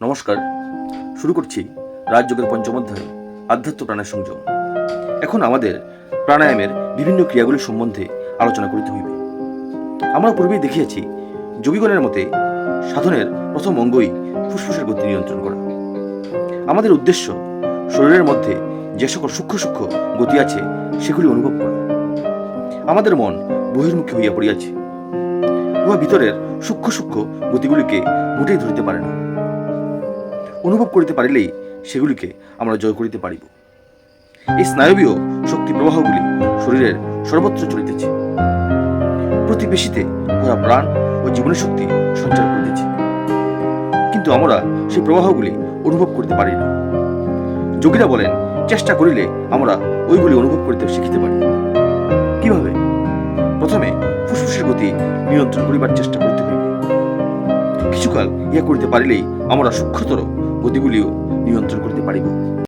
নমস্কার। শুরু করছি রাজযোগের পঞ্চম অধ্যায়, আধ্যাত্ম প্রাণের সংযম। এখন আমাদের প্রাণায়ামের বিভিন্ন ক্রিয়াগুলির সম্বন্ধে আলোচনা করিতে হইবে। আমরা পূর্বেই দেখিয়াছি, যোগীগণের মতে সাধনের প্রথম অঙ্গই ফুসফুসের গতি নিয়ন্ত্রণ করা। আমাদের উদ্দেশ্য শরীরের মধ্যে যে সকল সূক্ষ্ম সূক্ষ্ম গতি আছে, সেগুলি অনুভব করা। আমাদের মন বহির্মুখী হইয়া পড়িয়াছে। উহা ভিতরের সূক্ষ্ম সূক্ষ্ম গতিগুলিকে মোটেই ধরিতে পারে না। অনুভব করিতে পারিলেই সেগুলিকে আমরা জয় করিতে পারিব। এই স্নায়বীয় শক্তি প্রবাহগুলি শরীরের সর্বত্র চলিতেছে। প্রতি পেশিতে ওরা প্রাণ ও জীবনের শক্তি সঞ্চার করিতেছে। কিন্তু আমরা সেই প্রবাহগুলি অনুভব করতে পারি না। যোগীরা বলেন, চেষ্টা করিলে আমরা ওইগুলি অনুভব করিতে শিখিতে পারি। কীভাবে? প্রথমে ফুসফুসের গতি নিয়ন্ত্রণ করিবার চেষ্টা করিতে হইবে। কিছুকাল ইহা করিতে পারিলেই আমরা সূক্ষ্মতর গতিগুলিও নিয়ন্ত্রণ করিতে পারিব।